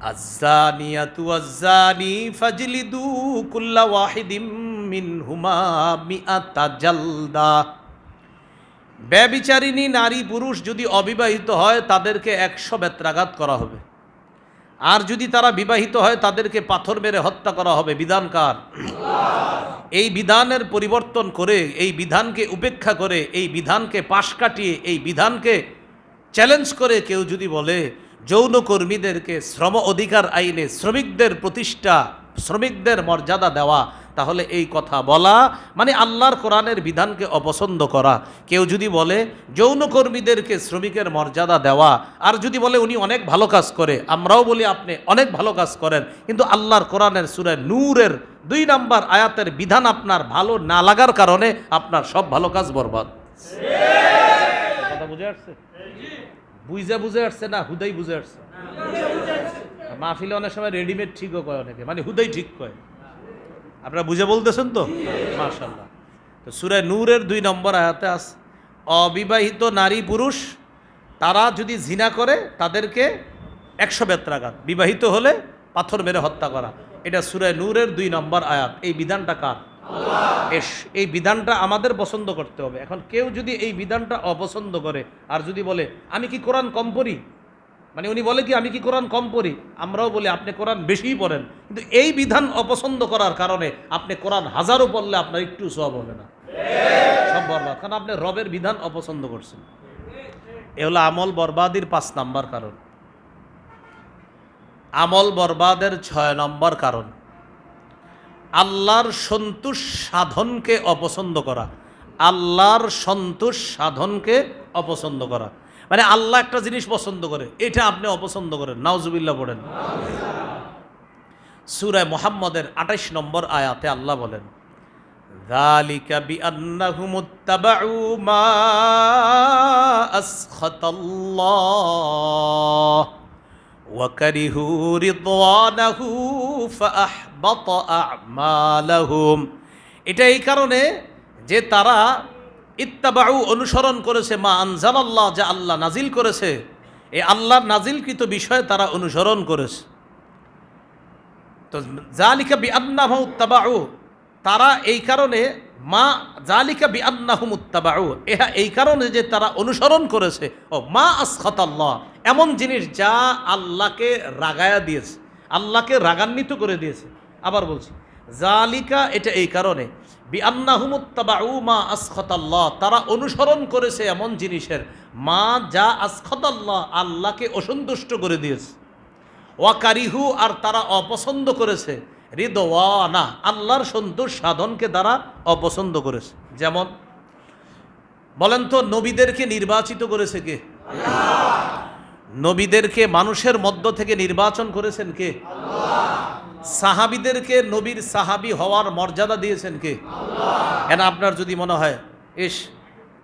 আজ্জানিয়াতু আজ্জানি ফাজলিদু কুল্লা ওয়াহিদিম মিনহুমা মিআতা জালদা। ব্যবিচারিণী নারী পুরুষ যদি অবিবাহিত হয়, তাদেরকে একশো বেত্রাঘাত করা হবে। আর যদি তারা বিবাহিত হয়, তাদেরকে পাথর মেরে হত্যা করা হবে। বিধানকার এই বিধানের পরিবর্তন করে, এই বিধানকে উপেক্ষা করে, এই বিধানকে পাশ কাটিয়ে, এই বিধানকে চ্যালেঞ্জ করে কেউ যদি বলে যৌনকর্মীদেরকে শ্রম অধিকার আইনে শ্রমিকদের প্রতিষ্ঠা, শ্রমিকদের মর্যাদা দেওয়া, তাহলে এই কথা বলা মানে আল্লাহর কোরআনের বিধানকে অপছন্দ করা। কেউ যদি বলে যৌনকর্মীদেরকে শ্রমিকের মর্যাদা দেওয়া, আর যদি বলে উনি অনেক ভালো কাজ করে, আমরাও বলি আপনি অনেক ভালো কাজ করেন, কিন্তু আল্লাহর কোরআনের সুরে নূরের দুই নাম্বার আয়াতের বিধান আপনার ভালো না লাগার কারণে আপনার সব ভালো কাজ বরবাদ। কথা বুঝে আসছে? বুঝে বুঝে আসছে না, হুদাই বুঝে আসছে। মাহফিলে অনেক সময় রেডিমেড ঠিকও কয় অনেকে মানে হুদাই ঠিক কয়। আপনারা বুঝে বলতেছেন তো? মার্শাল্লাহ তো সুরে নূরের দুই নম্বর আয়াতে আস, অবিবাহিত নারী পুরুষ, তারা যদি জিনা করে, তাদেরকে একশো বেত্রাঘাত। বিবাহিত হলে পাথর মেরে হত্যা করা। এটা সুরে নূরের দুই নম্বর আয়াত। এই বিধানটা কার? এই বিধানটা আমাদের পছন্দ করতে হবে। এখন কেউ যদি এই বিধানটা অপছন্দ করে, আর যদি বলে, আমি কি কোরআন কম পড়ি? মানে উনি বলে কি, আমি কি কোরআন কম পড়ি? আমরাও বলি, আপনি কোরআন বেশিই পড়েন। কিন্তু এই বিধান অপছন্দ করার কারণে আপনি কোরআন হাজারও পড়লে আপনার একটু সব হবে না। সব বরবাদ, কারণ আপনি রবের বিধান অপছন্দ করছেন। এ হলো আমল বরবাদির পাঁচ নাম্বার কারণ। আমল বরবাদের ছয় নম্বর কারণ। আল্লাহর সন্তোষ সাধনকে অপছন্দ করা আল্লাহর সন্তোষ সাধনকে অপছন্দ করা মানে আল্লাহ একটা জিনিস পছন্দ করে এটা আপনি অপছন্দ করেন নাউজুবিল্লাহ পড়েন সুরায় মোহাম্মদের আঠাইশ নম্বর আয়াতে আল্লাহ বলেন ذلك بأنهم اتبعوا ما أسخط الله وكرهوا رضوانه فأحبط أعمالهم এটা এই কারণে যে তারা ইত্তাবাউ অনুসরণ করেছে মা আনজাল আল্লাহ যা আল্লাহ নাজিল করেছে এই আল্লাহর নাজিলকৃত বিষয়ে তারা অনুসরণ করেছে তো জালিকা বি আন্নাহু উত্তাবাউ তারা এই কারণে মা জালিকা বি আন্নাহু মুত্তাবাউ এহা এই কারণে যে তারা অনুসরণ করেছে। ও মা আসখাত আল্লাহ এমন জিনিস যা আল্লাহকে রাগায়া দিয়েছে। আল্লাহকে রাগান্বিত করে দিয়েছে। আবার বলছি, জালিকা এটা এই কারণে। বি আন্নাহুমুত্তাবাউ মা আসখত আল্লাহ তারা অনুসরণ করেছে এমন জিনিসের। মা যা আসখত আল্লাহ আল্লাহকে অসন্তুষ্ট করে দিয়েছে। ওয়াকারিহু আর তারা অপছন্দ করেছে। হৃদওয়ানা আল্লাহর সন্তোষ সাধনকে তারা অপছন্দ করেছে। যেমন, বলেন তো, নবীদেরকে নির্বাচিত করেছে কে? নবীদেরকে মানুষের মধ্য থেকে নির্বাচন করেছেন কে? সাহাবিদেরকে নবীর সাহাবি হওয়ার মর্যাদা দিয়েছেন কে? কেন আপনার যদি মনে হয়, ইস,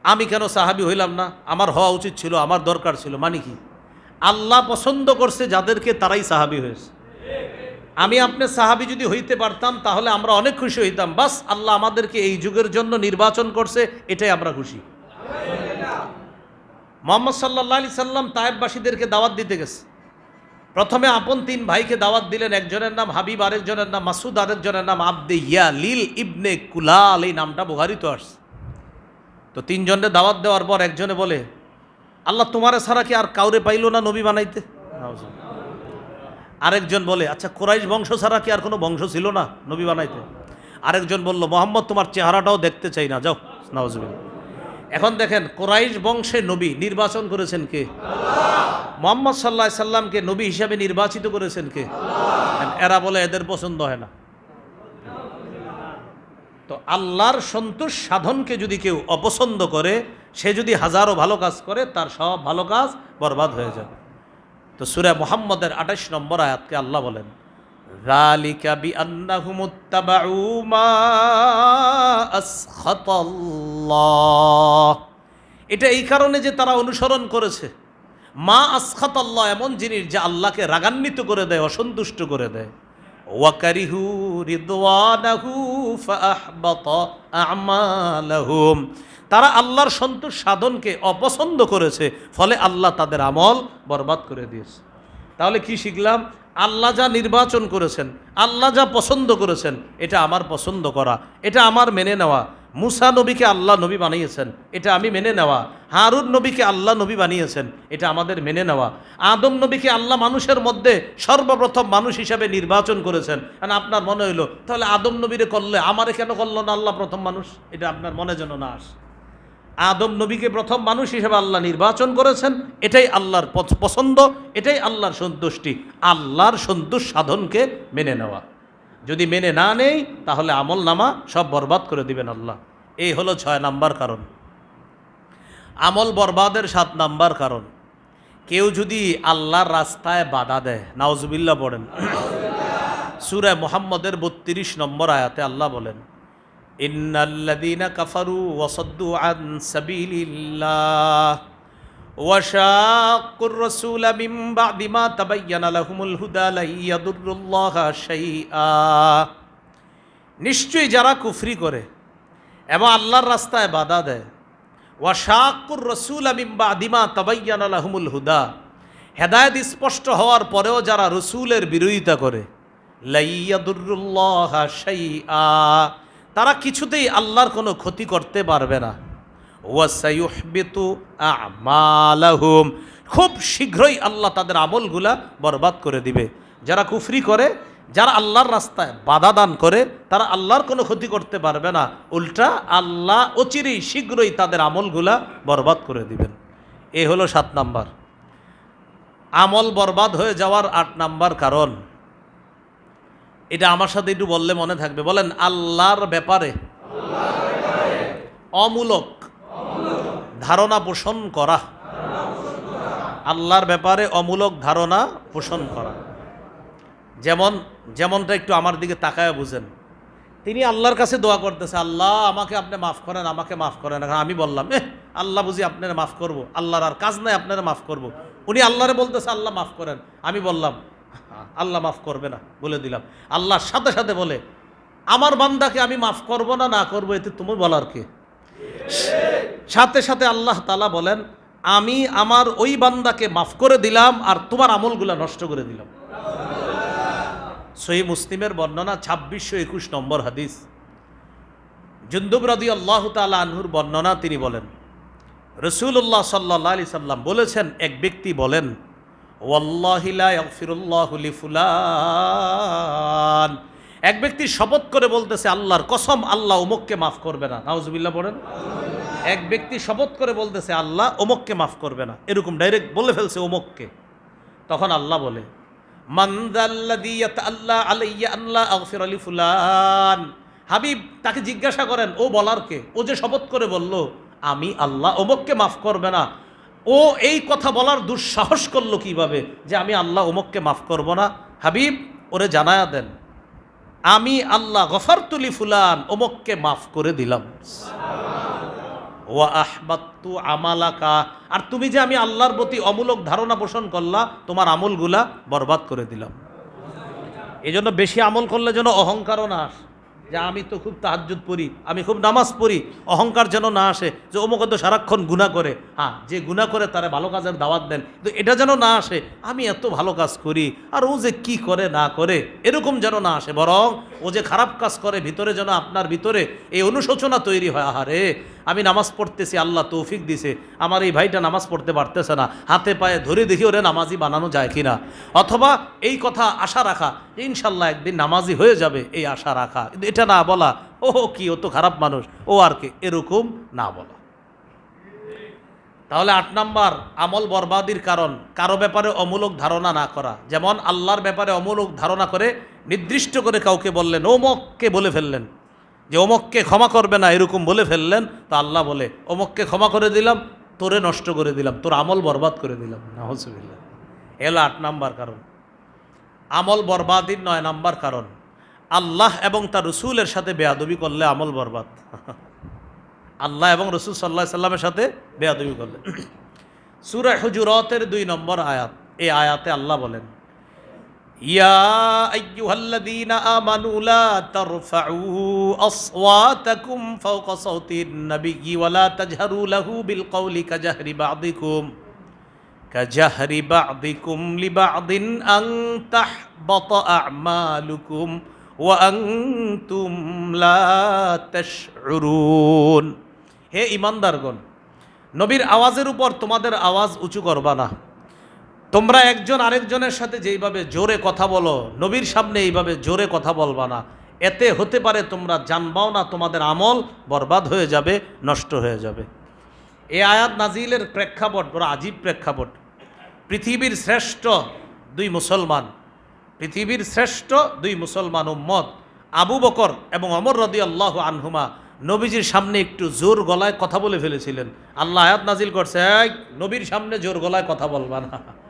আমি কেন সাহাবি হইলাম না? আমার হওয়া উচিত ছিল, আমার দরকার ছিল। মানে কি? আল্লাহ পছন্দ করছে যাদেরকে তারাই সাহাবি হয়েছে। আমি আপনার সাহাবি যদি হইতে পারতাম, তাহলে আমরা অনেক খুশি হইতাম। বাস, আল্লাহ আমাদেরকে এই যুগের জন্য নির্বাচন করছে, এটাই আমরা খুশি। মোহাম্মদ সাল্লাহ আলি সাল্লাম তায়েববাসীদেরকে দাওয়াত দিতে গেছে। প্রথমে আপন তিন ভাইকে দাওয়াত দিলেন, একজনের নাম হাবিব, আরেকজনের নাম মাসুদ আরেকজনের নাম আব্দে ইয়া লিল ইবনে কুলাল, এই নামটা বুহারিত আসছে। তো তিনজনের দাওয়াত দেওয়ার পর একজনে বলে, আল্লাহ তোমারে ছাড়া কি আর কাউরে পাইল না নবী বানাইতে? আরেকজন বলে আচ্ছা কোরাইশ বংশ ছাড়া কি আর কোনো বংশ ছিল না নবী বানাইতে? আরেকজন বলল, মোহাম্মদ, তোমার চেহারাটাও দেখতে চাই না, যাও নাওজবিল্লা এখন দেখেন, কোরাইশ বংশে নবী নির্বাচন করেছেন কে? মোহাম্মদ সাল্লাহ সাল্লামকে নবী হিসাবে নির্বাচিত করেছেন কে? এরা বলে, এদের পছন্দ হয় না। তো আল্লাহর সন্তোষ সাধনকে যদি কেউ অপছন্দ করে, সে যদি হাজারো ভালো কাজ করে, তার সব ভালো কাজ বরবাদ হয়ে যাবে। তো সুরা মোহাম্মদের আঠাশ নম্বর আয়াতকে আল্লাহ বলেন এটা এই কারণে যে তারা অনুসরণ করেছে। মা আসখাত আল্লাহ এমন জিনিস যে আল্লাহকে রাগান্বিত করে দেয়, অসন্তুষ্ট করে দেয়। ওয়াকারিহু রিদওয়ানাহু ফাহবাত তারা আল্লাহর সন্তোষ সাধনকে অপছন্দ করেছে, ফলে আল্লাহ তাদের আমল বরবাদ করে দিয়েছে। তাহলে কি শিখলাম? আল্লাহ যা নির্বাচন করেছেন, আল্লাহ যা পছন্দ করেছেন, এটা আমার পছন্দ করা, এটা আমার মেনে নেওয়া। মুসা নবীকে আল্লাহ নবী বানিয়েছেন, এটা আমি মেনে নেওয়া। হারুন নবীকে আল্লাহ নবী বানিয়েছেন, এটা আমাদের মেনে নেওয়া। আদম নবীকে আল্লাহ মানুষের মধ্যে সর্বপ্রথম মানুষ হিসাবে নির্বাচন করেছেন। আর আপনার মনে হইল, তাহলে আদম নবীরে করলে, আমারে কেন করল না আল্লাহ প্রথম মানুষ? এটা আপনার মনে যেন না আসে। আদম নবীকে প্রথম মানুষ হিসেবে আল্লাহ নির্বাচন করেছেন। এটাই আল্লাহর পছ- পছন্দ, এটাই আল্লাহর সন্তুষ্টি, আল্লাহর সন্তোষ সাধনকে মেনে নেওয়া। যদি মেনে না নেই, তাহলে আমল নামা সব বরবাদ করে দিবেন আল্লাহ। এই হলো ছয় নাম্বার কারণ। আমল বরবাদের সাত নাম্বার কারণ। কেউ যদি আল্লাহর রাস্তায় বাধা দেয় নাওজবিল্লা পড়েন। সুরে মোহাম্মদের বত্রিশ নম্বর আয়াতে আল্লাহ বলেন ইন্নাল্লাযীনা কাফারু ওয়াসাদ্দু আন সাবিলিল্লাহ وشاقوا الرسول من بعد ما تبين لهم الهدى لن يضروا الله شيئا নিশ্চয়ই যারা কুফরি করে এবং আল্লাহর রাস্তায় বাধা দেয় ওয়াশাকুর রসুল আমিম্বা আদিমা তাবাইয়ান আলহমুল হুদা হেদায়ত স্পষ্ট হওয়ার পরেও যারা রসুলের বিরোধিতা করে লাইয়াদুল্লাহ শাইআ তারা কিছুতেই আল্লাহর কোনো ক্ষতি করতে পারবে না। আমালাহুম। খুব শীঘ্রই আল্লাহ তাদের আমলগুলা বরবাদ করে দিবে। যারা কুফরি করে, যারা আল্লাহর রাস্তায় বাধা দান করে, তারা আল্লাহর কোনো ক্ষতি করতে পারবে না। উল্টা আল্লাহ অচিরেই শীঘ্রই তাদের আমলগুলা বরবাদ করে দিবেন। এই হলো সাত নাম্বার। আমল বরবাদ হয়ে যাওয়ার আট নাম্বার কারণ। এটা আমার সাথে একটু বললে মনে থাকবে। বলেন, আল্লাহর ব্যাপারে অমূলক ধারণা পোষণ করা। আল্লাহর ব্যাপারে অমূলক ধারণা পোষণ করা। যেমন, যেমনটা একটু আমার দিকে তাকায় বুঝেন। তিনি আল্লাহর কাছে দোয়া করতেছে, আল্লাহ, আমাকে আপনি মাফ করেন, আমাকে মাফ করেন। আমি বললাম এ আল্লাহ বুঝি আপনারা মাফ করব। আল্লাহর আর কাজ নাই, আপনারা মাফ করব। উনি আল্লাহরে বলতেছে, আল্লাহ মাফ করেন। আমি বললাম আল্লাহ মাফ করবে না, বলে দিলাম। আল্লাহর সাথে সাথে বলে, আমার বান্দাকে আমি মাফ করব না না করব, এতে তুমি বলার কে? সাথে সাথে আল্লাহ তালা বলেন, আমি আমার ওই বান্দাকে মাফ করে দিলাম আর তোমার আমলগুলা নষ্ট করে দিলাম। সহি মুসলিমের বর্ণনা ছাব্বিশশো একুশ নম্বর হাদিস। জুন্দুব রাদি আল্লাহ তালা আনহুর বর্ণনা তিনি বলেন রসুল্লাহ সাল্লাহ আলি সাল্লাম বলেছেন, এক ব্যক্তি বলেন ফুলান এক ব্যক্তি শপথ করে বলতেছে, আল্লাহর কসম, আল্লাহ অমুককে মাফ করবে না। নাউজুবিল্লাহ বলেন এক ব্যক্তি শপথ করে বলতেছে, আল্লাহ অমুককে মাফ করবে না। এরকম ডাইরেক্ট বলে ফেলছে অমুককে। তখন আল্লাহ বলে আল্লাহ আলাইয়া আল্লাহ আগফির আলী হাবিব তাকে জিজ্ঞাসা করেন, ও বলার কে? ও যে শপথ করে বলল, আমি আল্লাহ অমুককে মাফ করবে না। ও এই কথা বলার দুঃসাহস করল কীভাবে? যে আমি আল্লাহ অমুককে মাফ করব না। হাবিব ওরে জানায়া দেন আমি আল্লাহ গফারতুলি ফুলান অমুককে মাফ করে দিলাম। ওয়া আহবাত্তু আমালাকা আর তুমি যে আমি আল্লাহর প্রতি অমূলক ধারণা পোষণ করলা তোমার আমলগুলা বরবাদ করে দিলাম। এই জন্য বেশি আমল করলে যেন অহংকারও না আসে। যে আমি তো খুব তাহাজুদ পড়ি, আমি খুব নামাজ পড়ি, অহংকার যেন না আসে, যে অমুক তো সারাক্ষণ গুণা করে। হ্যাঁ যে গুণা করে তারা ভালো কাজের দাওয়াত দেন তো এটা যেন না আসে, আমি এত ভালো কাজ করি, আর ও যে কি করে না করে, এরকম যেন না আসে, বরং ও যে খারাপ কাজ করে, ভিতরে যেন আপনার ভিতরে এই অনুশোচনা তৈরি হয়। আহারে আমি নামাজ পড়তেছি, আল্লাহ তৌফিক দিছে। আমার এই ভাইটা নামাজ পড়তে পারতেছে না। হাতে পায়ে ধরে দেখি ওরে নামাজি বানানো যায় কিনা। অথবা এই কথা আশা রাখা, ইনশাল্লাহ একদিন নামাজি হয়ে যাবে এই আশা রাখা। এটা না বলা ও কি, ও তো খারাপ মানুষ। ও আর কি, এরকম না বলা। তাহলে আট নাম্বার, আমল বরবাদির কারণ। কারও ব্যাপারে অমূলক ধারণা না করা। যেমন আল্লাহর ব্যাপারে অমূলক ধারণা করে নির্দিষ্ট করে কাউকে বললেন ওমককে বলে ফেললেন। যে অমককে ক্ষমা করবে না এরকম বলে ফেললেন, তা আল্লাহ বলে, অমককে ক্ষমা করে দিলাম, তোরে নষ্ট করে দিলাম, তোর আমল বরবাদ করে দিলাম। নাহসুবিল্লা এলো আট নাম্বার কারণ। আমল বরবাদির নয় নাম্বার কারণ। আল্লাহ এবং তার রসুলের সাথে বেয়াদবি করলে আমল বরবাদ। আল্লাহ এবং রসুল সাল্লাহ সাল্লামের সাথে বেয়াদবি করলে। সুরা হুজুরতের দুই নম্বর আয়াত, এই আয়াতে আল্লাহ বলেন يا أيها الذين آمنوا لا ترفعوا أصواتكم فوق صوت النبي ولا تجهروا له بالقول كجهر بعضكم كجهر بعضكم لبعض أن تحبط أعمالكم وأنتم لا تشعرون হে ইমানদারগণ নবীর আওয়াজের উপর তোমাদের আওয়াজ উঁচু করবা না তোমরা একজন আরেকজনের সাথে যেইভাবে জোরে কথা বলো নবীর সামনে এইভাবে জোরে কথা বলবা না। এতে হতে পারে তোমরা জানবাও না তোমাদের আমল বরবাদ হয়ে যাবে নষ্ট হয়ে যাবে। এ আয়াত নাজিলের প্রেক্ষাপট বড় আজীব প্রেক্ষাপট। পৃথিবীর শ্রেষ্ঠ দুই মুসলমান পৃথিবীর শ্রেষ্ঠ দুই মুসলমান উম্মত আবু বকর এবং অমর রদি আল্লাহ আনহুমা নবীজির সামনে একটু জোর গলায় কথা বলে ফেলেছিলেন। আল্লাহ আয়াত নাজিল করছে "এই, নবীর সামনে জোর গলায় কথা বলবা না।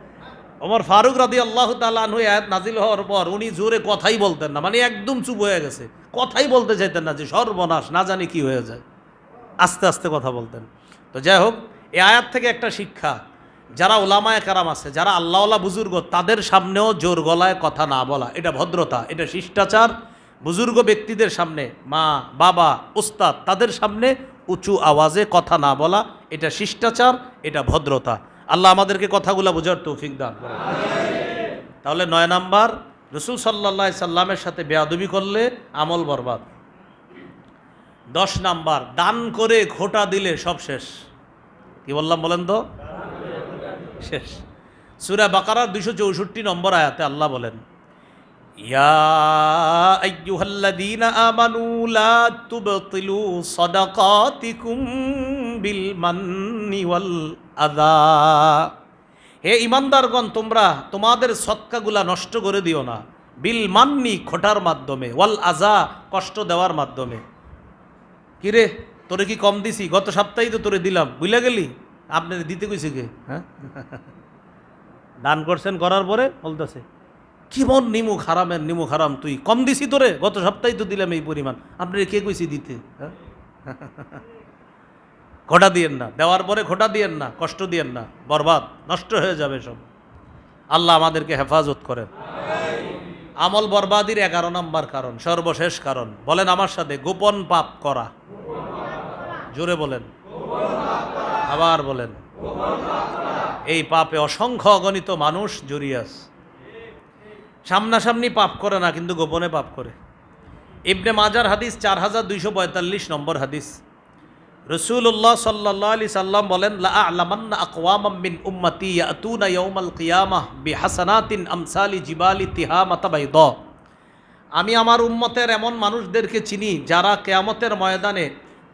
ওমর ফারুক রাদি আল্লাহ তালু আয়াত নাজিল হওয়ার পর উনি জোরে কথাই বলতেন না মানে একদম চুপ হয়ে গেছে। কথাই বলতে চাইতেন না যে সর্বনাশ, না জানি কি হয়ে যায়। আস্তে আস্তে কথা বলতেন। তো যাই হোক এ আয়াত থেকে একটা শিক্ষা, যারা ওলামায় কারাম আছে, যারা আল্লাহওয়ালা বুজুর্গ, তাদের সামনেও জোর গলায় কথা না বলা, এটা ভদ্রতা, এটা শিষ্টাচার। বুজুর্গ ব্যক্তিদের সামনে, মা, বাবা, উস্তাদ, তাদের সামনে উঁচু আওয়াজে কথা না বলা, এটা শিষ্টাচার, এটা ভদ্রতা। আল্লাহ আমাদেরকে কথাগুলো বোঝার তৌফিক দান করে তাহলে নয় নাম্বার, রসুল সাল্লা সাল্লামের সাথে বেয়াদবি করলে আমল বরবাদ। দশ নাম্বার, দান করে খোটা দিলে সব শেষ। কি বললাম বলেন তো? শেষ। সুরা বাকারার দুশো চৌষট্টি নম্বর আয়াতে আল্লাহ বলেন আমানু আযা হে ইমানদারগণ, তোমরা তোমাদের সৎকাগুলা নষ্ট করে দিও না। বিল মান্নি খোটার মাধ্যমে, ওয়াল আজা কষ্ট দেওয়ার মাধ্যমে। কিরে, তোরে কি কম দিছি? গত সপ্তাহেই তো তোরে দিলাম। বুঝলে গেলি? আপনার দিতে কইছে কে? হ্যাঁ? দান করছেন করার পরে বলতেছে কি মন নিমুখ হারামের নিমু হারাম তুই? কম দিছি তোরে? গত সপ্তাহেই তো দিলাম এই পরিমাণ। আপনার কে কইছি দিতে? হ্যাঁ? খোটা দিয়েন না, দেওয়ার পরে খোটা দিয়েন না, কষ্ট দিয়েন না, বরবাদ, নষ্ট হয়ে যাবে সব। আল্লাহ আমাদেরকে হেফাজত করেন। আমল বরবাদির এগারো নম্বর কারণ, সর্বশেষ কারণ। বলেন আমার সাথে, গোপন পাপ করা। জোরে বলেন। আবার বলেন। এই পাপে অসংখ্য অগণিত মানুষ জড়িয়ে আছে। সামনাসামনি পাপ করে না, কিন্তু গোপনে পাপ করে। ইবনে মাজার হাদিস চার হাজার দুইশো পঁয়তাল্লিশ নম্বর হাদিস। রসুল্লাহ সাল্লাহ আলি সাল্লাম বলেন, লা আলামান্না আকওয়ামাম মিন উম্মতি ইয়াতুনা ইয়াউমাল কিয়ামাহ বিহাসানাতিন আমসালি জিবালি তিহামাতা বাইদ. আমি আমার উম্মতের এমন মানুষদেরকে চিনি যারা কেয়ামতের ময়দানে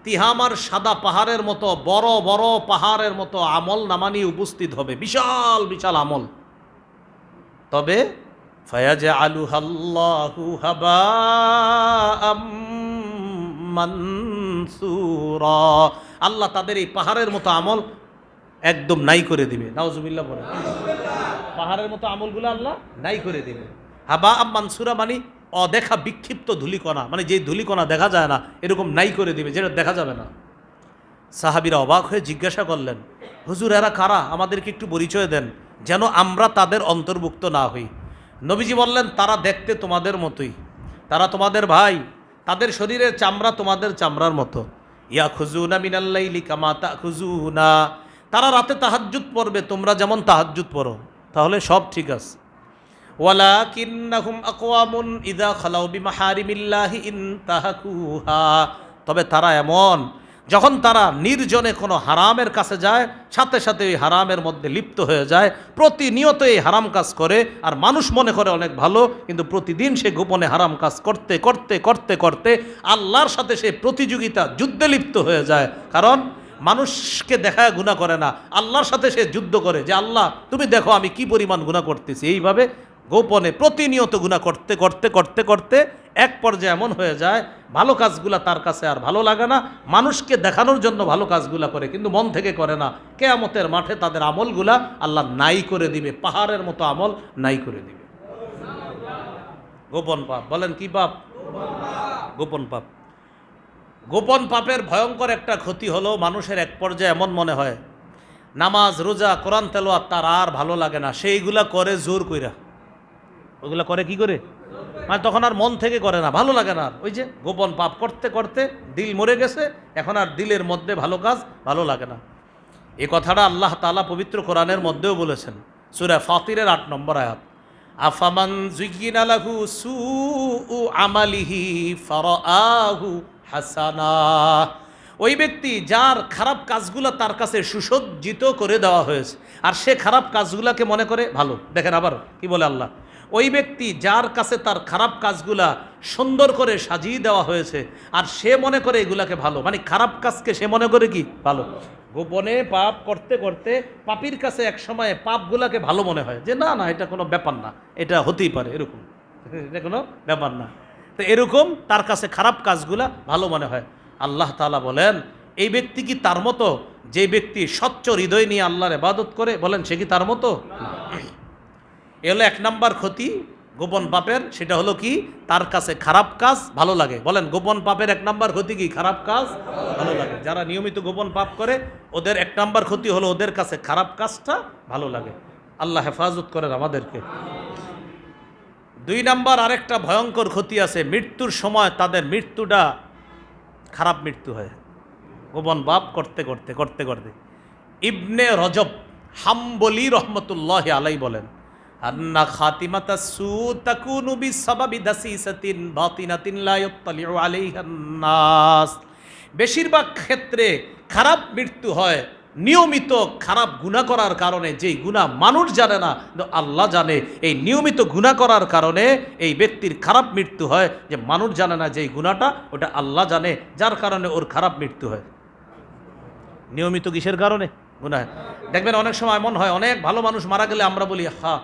তিহামার সাদা পাহাড়ের মতো, বড় বড় পাহাড়ের মতো আমল নামানি উপস্থিত হবে। বিশাল বিশাল আমল। তবে ফয়াজ আলু হাল্লাহু হাবা মানসুরা। আল্লাহ তাদের এই পাহাড়ের মতো আমল একদম নাই করে দিবে। নাউজুবিল্লাহ বলে পাহাড়ের মতো আমলগুলো আল্লাহ নাই করে দিবে। হাবা আম মানসুরা মানে অদেখা বিক্ষিপ্ত ধুলিকণা। মানে যে ধুলিকণা দেখা যায় না, এরকম নাই করে দিবে, যেটা দেখা যাবে না। সাহাবিরা অবাক হয়ে জিজ্ঞাসা করলেন, হুজুর, এরা কারা? আমাদেরকে একটু পরিচয় দেন, যেন আমরা তাদের অন্তর্ভুক্ত না হই। নবীজি বললেন, তারা দেখতে তোমাদের মতোই। তারা তোমাদের ভাই তাদের শরীরের চামড়া তোমাদের চামড়ার মতো। ইয়া খুজু খুজুনা মিনাল্লাইলি কামা তা খুজুনা তারা রাতে তাহাজ্জুদ পড়বে, তোমরা যেমন তাহাজ্জুদ পড়ো, তাহলে সব ঠিক আছে। ওয়ালা কিন্নাহুম আকওয়ামুন ইদা খালাউ বিমাহারিমিল্লাহি ইনতাহাকুহা তবে তারা এমন যখন তারা নির্জনে কোনো হারামের কাছে যায়, সাথে সাথে ওই হারামের মধ্যে লিপ্ত হয়ে যায়, প্রতিনিয়ত এই হারাম কাজ করে, আর মানুষ মনে করে অনেক ভালো, কিন্তু প্রতিদিন সে গোপনে হারাম কাজ করতে করতে করতে করতে আল্লাহর সাথে সে প্রতিযোগিতা যুদ্ধে লিপ্ত হয়ে যায়। কারণ মানুষকে দেখায় গুণা করে না, আল্লাহর সাথে সে যুদ্ধ করে যে, আল্লাহ, তুমি দেখো আমি কি পরিমাণ গুণা করতেছি। এইভাবে গোপনে প্রতিনিয়ত গুণা করতে করতে করতে করতে এক পর্যায়ে এমন হয়ে যায়, ভালো কাজগুলা তার কাছে আর ভালো লাগে না, মানুষকে দেখানোর জন্য ভালো কাজগুলা করে, কিন্তু মন থেকে করে না। কেয়ামতের মাঠে তাদের আমলগুলা আল্লাহ নাই করে দিবে, পাহাড়ের মতো আমল নাই করে দিবে। গোপন পাপ, বলেন কি পাপ? গোপন পাপ। গোপন পাপের ভয়ঙ্কর একটা ক্ষতি হলো মানুষের এক পর্যায়ে এমন মনে হয়, নামাজ, রোজা, কোরআন তেলোয়াত তার আর ভালো লাগে না, সেইগুলা করে জোর কইরা। ওগুলা করে কি করে? মানে তখন আর মন থেকে করে না, ভালো লাগে না ওই যে গোপন পাপ করতে করতে দিল মরে গেছে, এখন আর দিলের মধ্যে ভালো কাজ ভালো লাগে না। এ কথাটা আল্লাহ তালা পবিত্র কোরআনের মধ্যেও বলেছেন, সুরা ফাতিরের আট নম্বর আয়াত। আফামান জুইকিনা লাহু সু আমালিহি ফারাআহু হাসানা। ওই ব্যক্তি যার খারাপ কাজগুলো তার কাছে সুসজ্জিত করে দেওয়া হয়েছে, আর সে খারাপ কাজগুলাকে মনে করে ভালো। দেখেন আবার কি বলে আল্লাহ? ওই ব্যক্তি যার কাছে তার খারাপ কাজগুলা সুন্দর করে সাজিয়ে দেওয়া হয়েছে, আর সে মনে করে এগুলাকে ভালো। মানে খারাপ কাজকে সে মনে করে কি? ভালো। গোপনে পাপ করতে করতে পাপির কাছে এক সময় পাপগুলাকে ভালো মনে হয়। যে না না, এটা কোনো ব্যাপার না। এটা হতেই পারে এরকম। এটা কোনো ব্যাপার না। তো এরকম তার কাছে খারাপ কাজগুলা ভালো মনে হয়। আল্লাহ তাআলা বলেন, এই ব্যক্তি কি তার মতো? যে ব্যক্তি স্বচ্ছ হৃদয় নিয়ে আল্লাহর এবাদত করে, বলেন, সে কি তার মতো? এ হলো এক নাম্বার ক্ষতি গোপন পাপের, সেটা হলো কি? তার কাছে খারাপ কাজ ভালো লাগে। বলেন, গোপন পাপের এক নাম্বার ক্ষতি কি? খারাপ কাজ ভালো লাগে। যারা নিয়মিত গোপন পাপ করে, ওদের এক নাম্বার ক্ষতি হলো ওদের কাছে খারাপ কাজটা ভালো লাগে। আল্লাহ হেফাজত করেন আমাদেরকে। দুই নাম্বার, আরেকটা ভয়ঙ্কর ক্ষতি আছে। মৃত্যুর সময় তাদের মৃত্যুটা খারাপ মৃত্যু হয়। গোপন পাপ করতে করতে করতে করতে। ইবনে রজব হাম্বলি রহমতুল্লাহ আলাই বলেন খাতিমাতা বেশিরভাগ ক্ষেত্রে খারাপ মৃত্যু হয়, নিয়মিত খারাপ গুণা করার কারণে, যেই গুণা মানুষ জানে না আল্লাহ জানে, এই নিয়মিত গুণা করার কারণে এই ব্যক্তির খারাপ মৃত্যু হয়, যে মানুষ জানে না যেই গুণাটা ওটা আল্লাহ জানে, যার কারণে ওর খারাপ মৃত্যু হয়। নিয়মিত কিসের কারণে? গুনাহ। দেখবেন অনেক সময় এমন হয়, অনেক ভালো মানুষ মারা গেলে আমরা বলি হা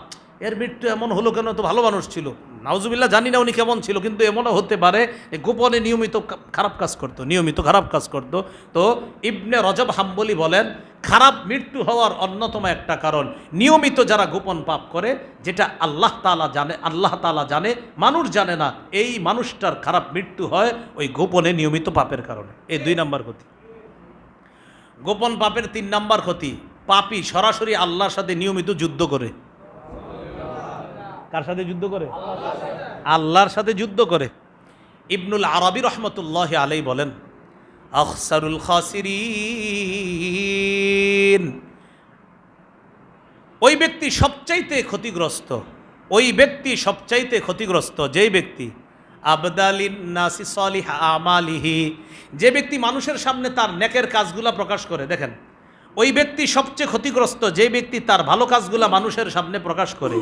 এর মৃত্যু এমন হলো কেন? তো ভালো মানুষ ছিল। নাউজুবিল্লাহ জানি না উনি কেমন ছিল, কিন্তু এমনও হতে পারে গোপনে নিয়মিত খারাপ কাজ করতো, নিয়মিত খারাপ কাজ করতো। তো ইবনে রজব হাম্বলি বলেন, খারাপ মৃত্যু হওয়ার অন্যতম একটা কারণ, নিয়মিত যারা গোপন পাপ করে, যেটা আল্লাহ তালা জানে আল্লাহ তালা জানে, মানুষ জানে না, এই মানুষটার খারাপ মৃত্যু হয় ওই গোপনে নিয়মিত পাপের কারণে। এই দুই নম্বর ক্ষতি। গোপন পাপের তিন নাম্বার ক্ষতি, পাপি সরাসরি আল্লাহর সাথে নিয়মিত যুদ্ধ করে। কার সাথে যুদ্ধ করে? আল্লাহর সাথে যুদ্ধ করে। ইবনুল আরবি রহমতুল্লাহ আলাই বলেন, আখসারুল খাসিরিন। ওই ব্যক্তি সবচাইতে ক্ষতিগ্রস্ত, ওই ব্যক্তি সবচাইতে ক্ষতিগ্রস্ত যেই ব্যক্তি, আবদালিন আমালিহি। যে ব্যক্তি মানুষের সামনে তার নেকের কাজগুলা প্রকাশ করে, দেখেন, ওই ব্যক্তি সবচেয়ে ক্ষতিগ্রস্ত যে ব্যক্তি তার ভালো কাজগুলা মানুষের সামনে প্রকাশ করে।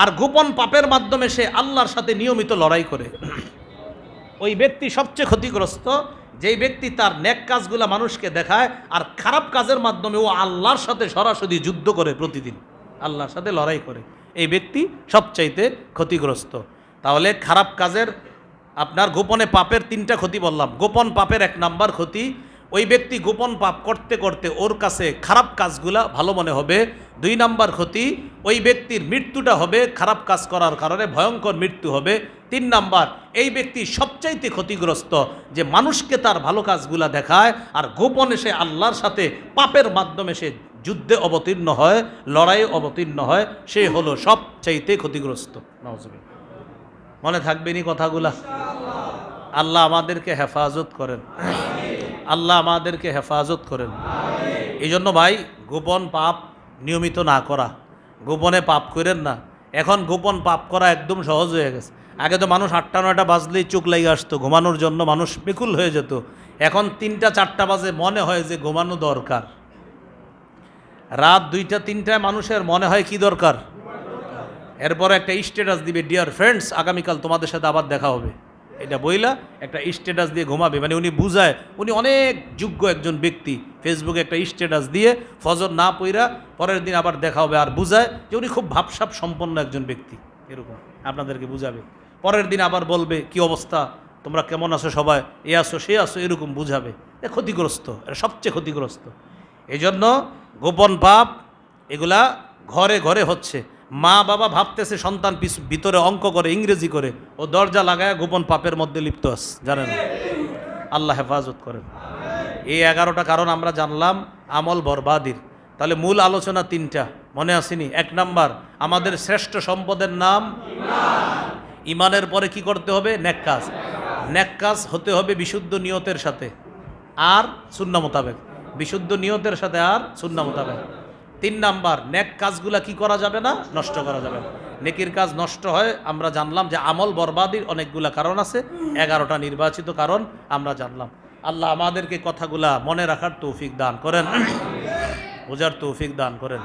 আর গোপন পাপের মাধ্যমে সে আল্লাহর সাথে নিয়মিত লড়াই করে। ওই ব্যক্তি সবচেয়ে ক্ষতিগ্রস্ত, যেই ব্যক্তি তার নেক কাজগুলা মানুষকে দেখায় আর খারাপ কাজের মাধ্যমে ও আল্লাহর সাথে সরাসরি যুদ্ধ করে প্রতিদিন, আল্লাহর সাথে লড়াই করে। এই ব্যক্তি সবচাইতে ক্ষতিগ্রস্ত। তাহলে খারাপ কাজের আপনার গোপনে পাপের তিনটা ক্ষতি বললাম। গোপন পাপের এক নাম্বার ক্ষতি ওই ব্যক্তি গোপন পাপ করতে করতে ওর কাছে খারাপ কাজগুলা ভালো মনে হবে। দুই নাম্বার ক্ষতি, ওই ব্যক্তির মৃত্যুটা হবে খারাপ কাজ করার কারণে, ভয়ঙ্কর মৃত্যু হবে। তিন নাম্বার, এই ব্যক্তি সবচাইতে ক্ষতিগ্রস্ত যে মানুষকে তার ভালো কাজগুলা দেখায় আর গোপনে সে আল্লাহর সাথে পাপের মাধ্যমে সে যুদ্ধে অবতীর্ণ হয়, লড়াইয়ে অবতীর্ণ হয়, সে হলো সবচাইতে ক্ষতিগ্রস্ত। মনে থাকবেনি কথাগুলা? আল্লাহ আমাদেরকে হেফাজত করেন। আল্লাহ আমাদেরকে হেফাজত করেন। এই জন্য ভাই, গোপন পাপ নিয়মিত না করা। গোপনে পাপ করেন না। এখন গোপন পাপ করা একদম সহজ হয়ে গেছে। আগে তো মানুষ আটটা, নয়টা বাজলেই চোখ লেগে আসতো। ঘুমানোর জন্য মানুষ বেকুল হয়ে যেত। এখন তিনটা, চারটা বাজে মনে হয় যে ঘুমানো দরকার। রাত দুইটা, তিনটায় মানুষের মনে হয় কি দরকার? এরপর একটা স্ট্যাটাস দিবে ডিয়ার ফ্রেন্ডস আগামীকাল তোমাদের সাথে আবার দেখা হবে। এটা বইলা একটা স্ট্যাটাস দিয়ে ঘুমাবে। মানে উনি বুঝায়, উনি অনেক যোগ্য একজন ব্যক্তি। ফেসবুকে একটা স্ট্যাটাস দিয়ে ফজর না পইরা পরের দিন আবার দেখা হবে আর বুঝায় যে উনি খুব ভাবসাব সম্পন্ন একজন ব্যক্তি। এরকম আপনাদেরকে বুঝাবে। পরের দিন আবার বলবে, কি অবস্থা? তোমরা কেমন আছো সবাই? এ আসো সে আসো এরকম বুঝাবে। এ ক্ষতিগ্রস্ত, এটা সবচেয়ে ক্ষতিগ্রস্ত। এই জন্য গোপন পাপ এগুলা ঘরে ঘরে হচ্ছে। মা বাবা ভাবতেছে সন্তান ভিতরে অঙ্ক করে, ইংরেজি করে। ও দরজা লাগায় গোপন পাপের মধ্যে লিপ্ত আছে, জানেন? আল্লাহ হেফাজত করেন। এই এগারোটা কারণ আমরা জানলাম, আমল বরবাদির। তাহলে মূল আলোচনা তিনটা, মনে আসেনি? এক নাম্বার, আমাদের শ্রেষ্ঠ সম্পদের নাম ইমানের পরে কি করতে হবে? নেক কাজ ন্যাক কাজ হতে হবে বিশুদ্ধ নিয়তের সাথে। আর শূন্য মোতাবেক। বিশুদ্ধ নিয়তের সাথে আর শূন্য মোতাবেক। তিন নাম্বার, নেক কাজগুলা কি করা যাবে না? নষ্ট করা যাবে না। নেকির কাজ নষ্ট হয়, আমরা জানলাম যে আমল বরবাদির অনেকগুলা কারণ আছে। এগারোটা নির্বাচিত কারণ আমরা জানলাম। আল্লাহ আমাদেরকে কথাগুলা মনে রাখার তৌফিক দান করেন। বোঝার তৌফিক দান করেন।